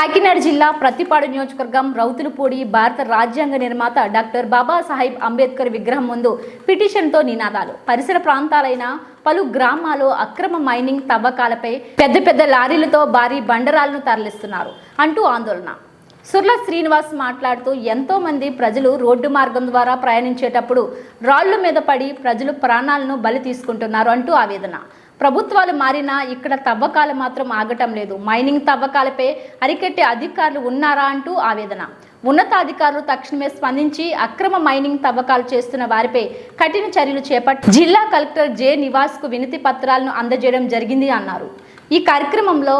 కాకినాడ జిల్లా ప్రతిపాడు నియోజకవర్గం రౌతులపూడి భారత రాజ్యాంగ నిర్మాత డాక్టర్ బాబాసాహెబ్ అంబేద్కర్ విగ్రహం ముందు పిటిషన్తో నినాదాలు. పరిసర ప్రాంతాలైన పలు గ్రామాల్లో అక్రమ మైనింగ్ తవ్వకాలపై పెద్ద పెద్ద లారీలతో భారీ బండరాలను తరలిస్తున్నారు. అంటూ ఆందోళన. సుర్ల శ్రీనివాస్ మాట్లాడుతూ ఎంతోమంది ప్రజలు రోడ్డు మార్గం ద్వారా ప్రయాణించేటప్పుడు రాళ్ళ మీద పడి ప్రజలు ప్రాణాలను బలి తీసుకుంటున్నారు అంటూ ఆవేదన. ప్రభుత్వాలు మారినా ఇక్కడ తవ్వకాలు మాత్రం ఆగటం లేదు. మైనింగ్ తవ్వకాలపై అరికట్టే అధికారులు ఉన్నారా అంటూ ఆవేదన. ఉన్నతాధికారులు తక్షణమే స్పందించి అక్రమ మైనింగ్ తవ్వకాలు చేస్తున్న వారిపై కఠిన చర్యలు చేపట్టి జిల్లా కలెక్టర్ జె నివాస్కు వినతి పత్రాలను అందజేయడం జరిగింది అన్నారు. ఈ కార్యక్రమంలో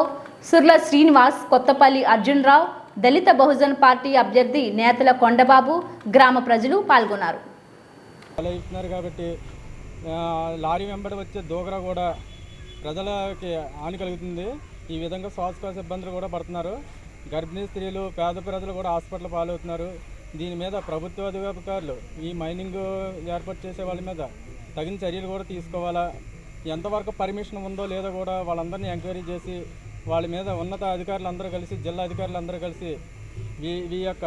సుర్ల శ్రీనివాస్ కొత్తపల్లి అర్జున్రావు దళిత బహుజన్ పార్టీ అభ్యర్థి నేతల కొండబాబు గ్రామ ప్రజలు పాల్గొన్నారు. కాబట్టి లారీ వెంబడి వచ్చే దోగర కూడా ప్రజలకి హాని కలుగుతుంది. ఈ విధంగా శ్వాసకోశ ఇబ్బందులు కూడా పడుతున్నారు. గర్భిణీ స్త్రీలు పేద ప్రజలు కూడా హాస్పిటల్ పాలవుతున్నారు. దీని మీద ప్రభుత్వ అధికారులు ఈ మైనింగ్ ఏర్పాటు చేసే వాళ్ళ మీద తగిన చర్యలు కూడా తీసుకోవాలా? ఎంతవరకు పర్మిషన్ ఉందో లేదో కూడా వాళ్ళందరినీ ఎంక్వైరీ చేసి వాళ్ళ మీద ఉన్నత అధికారులందరూ కలిసి జిల్లా అధికారులు అందరూ కలిసి ఈ ఈ యొక్క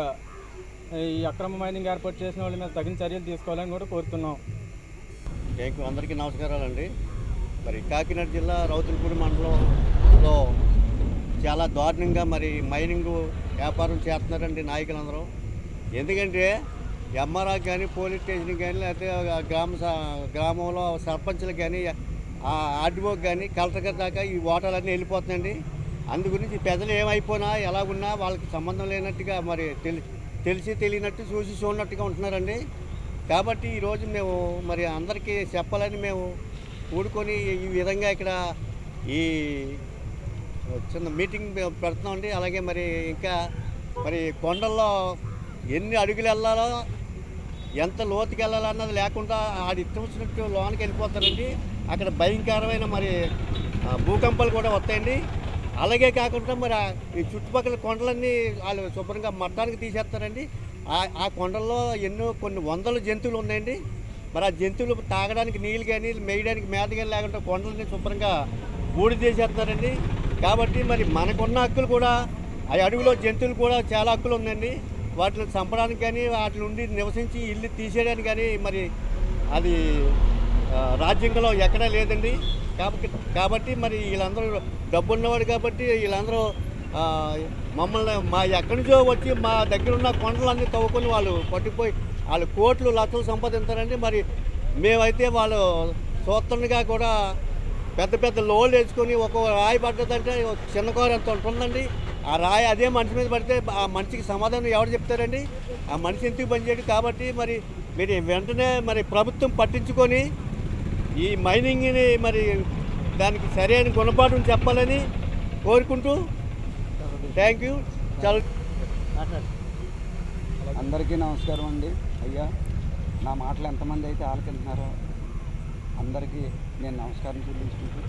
ఈ అక్రమ మైనింగ్ ఏర్పాటు చేసిన వాళ్ళ మీద తగిన చర్యలు తీసుకోవాలని కూడా కోరుతున్నాం. థ్యాంక్ అందరికీ నమస్కారాలండి. మరి కాకినాడ జిల్లా రౌతులపూడి మండలంలో చాలా దారుణంగా మరి మైనింగ్ వ్యాపారం చేస్తున్నారండి నాయకులందరూ. ఎందుకంటే ఎంఆర్ఆర్ కానీ పోలీస్ స్టేషన్ కానీ లేకపోతే గ్రామ గ్రామంలో సర్పంచ్లకు కానీ ఆర్డీఓకి కానీ కలెక్టర్ దాకా ఈ ఓటాలన్నీ వెళ్ళిపోతున్నాయండి. అందు గురించి పెద్దలు ఏమైపోయినా ఎలా ఉన్నా వాళ్ళకి సంబంధం లేనట్టుగా మరి తెలిసి తెలియనట్టు చూసి చూడనట్టుగా ఉంటున్నారండి. కాబట్టి ఈరోజు మేము మరి అందరికీ చెప్పాలని మేము కూడుకొని ఈ విధంగా ఇక్కడ ఈ చిన్న మీటింగ్ పెడుతున్నామండి అలాగే మరి ఇంకా మరి కొండల్లో ఎన్ని అడుగులు వెళ్ళాలో ఎంత లోతుకి వెళ్ళాలన్నది లేకుండా ఆడి ఇష్టం వచ్చినట్టు లోనికి వెళ్ళిపోతారండి. అక్కడ భయంకరమైన మరి భూకంపాలు కూడా వస్తాయండి. అలాగే కాకుండా మరి ఈ చుట్టుపక్కల కొండలన్నీ వాళ్ళు శుభ్రంగా మట్టానికి తీసేస్తారండి. ఆ కొండల్లో ఎన్నో కొన్ని వందల జంతువులు ఉన్నాయండి. మరి ఆ జంతువులు తాగడానికి నీళ్ళు కానీ మేయడానికి మేత కానీ లేకుండా కొండలని శుభ్రంగా బూడి తీసేస్తున్నారండి. కాబట్టి మరి మనకున్న హక్కులు కూడా ఆ అడవిలో జంతువులు కూడా చాలా హక్కులు ఉందండి. వాటిని చంపడానికి కానీ వాటి నుండి నివసించి ఇల్లు తీసేయడానికి కానీ మరి అది రాజ్యాంగంలో ఎక్కడా లేదండి. కాబట్టి కాబట్టి మరి వీళ్ళందరూ డబ్బున్నవాడు కాబట్టి వీళ్ళందరూ మమ్మల్ని మా ఎక్కడి నుంచో వచ్చి మా దగ్గర ఉన్న కొండలన్నీ తవ్వుకొని వాళ్ళు పట్టుకుపోయి వాళ్ళు కోట్లు లక్షలు సంపాదించారండి మరి మేమైతే వాళ్ళు సూత్రునిగా కూడా పెద్ద పెద్ద లోన్లు వేసుకొని ఒక రాయి పడ్డదంటే చిన్న కూర ఎంత ఉంటుందండి? ఆ రాయి అదే మనిషి మీద పడితే ఆ మనిషికి సమాధానం ఎవరు చెప్తారండి? ఆ మనిషి ఎందుకు పనిచేయడు కాబట్టి మరి మీరు వెంటనే మరి ప్రభుత్వం పట్టించుకొని ఈ మైనింగ్ని మరి దానికి సరైన గుణపాఠం చెప్పాలని కోరుకుంటూ థ్యాంక్ యూ చాలా అందరికీ నమస్కారం అండి. అయ్యా నా మాటలు ఎంతమంది అయితే ఆలకింటున్నారో అందరికీ నేను నమస్కారం చెల్లించుకుంటూ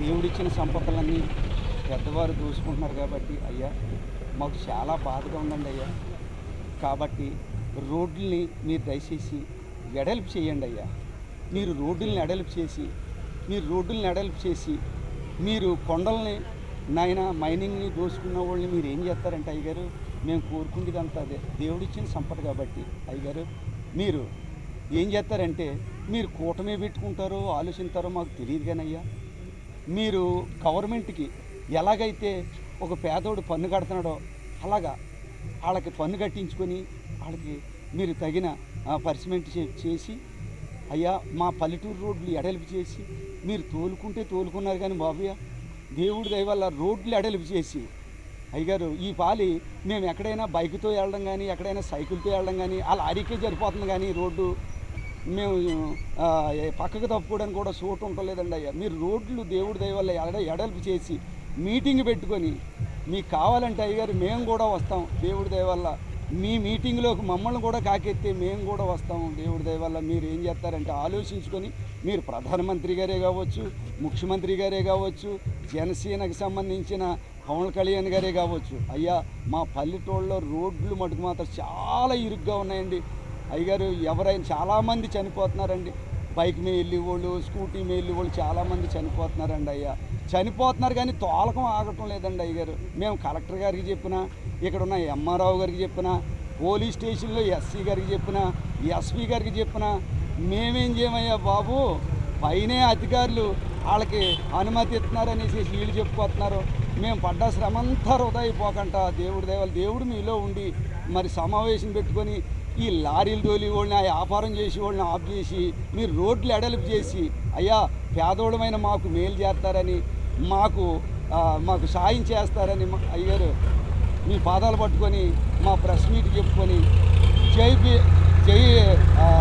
దేవుడిచ్చిన సంపదలన్నీ పెద్దవారు దూసుకుంటున్నారు కాబట్టి అయ్యా మాకు చాలా బాధగా ఉందండి అయ్యా. కాబట్టి రోడ్లని మీరు దయచేసి వెడల్పు చేయండి అయ్యా. మీరు రోడ్డుల్ని వెడల్పు చేసి మీరు రోడ్డుల్ని వెడల్పు చేసి మీరు కొండల్ని నాయన మైనింగ్ని దోసుకున్న వాళ్ళని మీరు ఏం చేస్తారంటే అయ్యగారు మేము కోరుకుండేదంతా అదే. దేవుడిచ్చిన సంపద కాబట్టి అయ్యగారు మీరు ఏం చేస్తారంటే మీరు కూటమి పెట్టుకుంటారో ఆలోచిస్తారో మాకు తెలియదు కానీ అయ్యా మీరు గవర్నమెంట్కి ఎలాగైతే ఒక పేదోడు పన్ను కడుతున్నాడో అలాగా వాళ్ళకి పన్ను కట్టించుకొని వాళ్ళకి మీరు తగిన పరిసిమెంట్ చేసి అయ్యా మా పల్లెటూరు రోడ్లు ఎడలిపి చేసి మీరు తోలుకుంటే తోలుకున్నారు కానీ బాబయ్య దేవుడి దయ వల్ల రోడ్లు అడలిపి చేసి అయ్యగారు ఈ పాలి మేము ఎక్కడైనా బైక్తో వెళ్ళడం కానీ ఎక్కడైనా సైకిల్తో వెళ్ళడం కానీ ఆ లారీకే సరిపోతుంది కానీ రోడ్డు. మేము పక్కకు తప్పుకోవడానికి కూడా చోటు ఉండలేదండి అయ్యా. మీరు రోడ్లు దేవుడి దయ వల్ల ఎడ ఎడల్పు చేసి మీటింగ్ పెట్టుకొని మీకు కావాలంటే అయ్యగారు మేము కూడా వస్తాం దేవుడి దయ వల్ల. మీ మీటింగ్లోకి మమ్మల్ని కూడా కాకెత్తే మేము కూడా వస్తాం దేవుడి దయ వల్ల. మీరు ఏం చేస్తారంటే ఆలోచించుకొని మీరు ప్రధానమంత్రి గారే కావచ్చు ముఖ్యమంత్రి గారే కావచ్చు జనసేనకు సంబంధించిన పవన్ కళ్యాణ్ గారే కావచ్చు. అయ్యా మా పల్లెటూళ్ళలో రోడ్లు మటుకు మాత్రం చాలా ఇరుగ్గా ఉన్నాయండి. అయ్యగారు ఎవరైనా చాలామంది చనిపోతున్నారండి. బైక్ మీద వెళ్ళి వాళ్ళు స్కూటీ మీద వెళ్ళి వాళ్ళు చాలామంది చనిపోతున్నారండి అయ్యా. చనిపోతున్నారు కానీ తోలకం ఆగటం లేదండి అయ్యగారు. మేము కలెక్టర్ గారికి చెప్పినా ఇక్కడ ఉన్న ఎంఆర్ఓ గారికి చెప్పినా పోలీస్ స్టేషన్లో ఎస్సీ గారికి చెప్పినా ఎస్పీ గారికి చెప్పినా మేమేం చేయమయ్యా బాబు? పైనే అధికారులు వాళ్ళకి అనుమతి ఇస్తున్నారనేసి వీళ్ళు చెప్పుకొస్తున్నారు. మేము పడ్డ శ్రమంతా వృధా దేవుడి దేవాలు దేవుడు మీలో ఉండి మరి సమావేశం పెట్టుకొని ఈ లారీలు తోలి వాళ్ళని ఆ వ్యాపారం చేసి వాళ్ళని ఆఫ్ చేసి మీరు రోడ్లు ఎడలిపు చేసి అయ్యా పేదోళమైన మాకు మేలు చేస్తారని మాకు మాకు సాయం చేస్తారని మా- అయ్యారు మీ పాదాలు పట్టుకొని మా ప్రెస్ మీట్ చెప్పుకొని జై జై